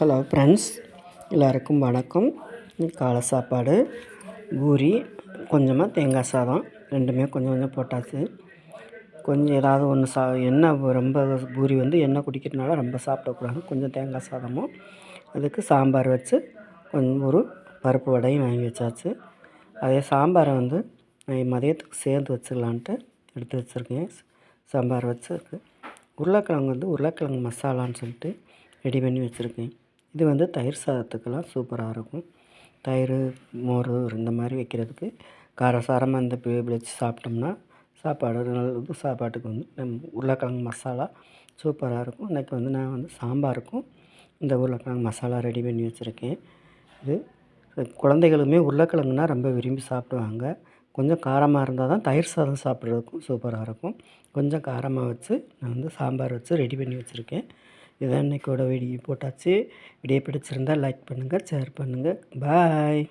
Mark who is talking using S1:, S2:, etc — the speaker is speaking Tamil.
S1: ஹலோ ஃப்ரெண்ட்ஸ் எல்லாருக்கும் வணக்கம். காலை சாப்பாடு பூரி கொஞ்சமாக தேங்காய் சாதம் ரெண்டுமே கொஞ்சம் கொஞ்சம் போட்டாச்சு. கொஞ்சம் ஏதாவது ஒன்று சா எண்ணெய் ரொம்ப பூரி வந்து எண்ணெய் குடிக்கிறதுனால ரொம்ப சாப்பிடக்கூடாது. கொஞ்சம் தேங்காய் சாதமும் அதுக்கு சாம்பார் வச்சு கொஞ்சம் ஒரு பருப்பு வடையும் வாங்கி வச்சாச்சு. அதே சாம்பாரை வந்து மதியத்துக்கு சேர்ந்து வச்சுக்கலான்ட்டு எடுத்து வச்சுருக்கேன். சாம்பார் வச்சுருக்கு. உருளைக்கிழங்கு வந்து உருளைக்கிழங்கு மசாலான்னு சொல்லிட்டு ரெடி பண்ணி வச்சுருக்கேன். இது வந்து தயிர் சாதத்துக்கெல்லாம் சூப்பராக இருக்கும். தயிர் மோர் இந்த மாதிரி வைக்கிறதுக்கு காரசாரமாக இந்த பிடிச்சி சாப்பிட்டோம்னா சாப்பாடு நல்லது சாப்பாட்டுக்கு வந்து நம் உருளைக்கிழங்கு மசாலா சூப்பராக இருக்கும். இன்றைக்கி வந்து நான் வந்து சாம்பாருக்கும் இந்த உருளைக்கிழங்கு மசாலா ரெடி பண்ணி வச்சுருக்கேன். இது குழந்தைகளுமே உருளைக்கிழங்குனா ரொம்ப விரும்பி சாப்பிடுவாங்க. கொஞ்சம் காரமாக இருந்தால் தான் தயிர் சாதம் சாப்பிட்றதுக்கும் சூப்பராக இருக்கும். கொஞ்சம் காரமாக வச்சு நான் வந்து சாம்பார் வச்சு ரெடி பண்ணி வச்சுருக்கேன். இதான் இன்றைக்கோட வீடியோ போட்டாச்சு. வீடியோ பிடிச்சிருந்தால் லைக் பண்ணுங்கள் ஷேர் பண்ணுங்கள் பாய்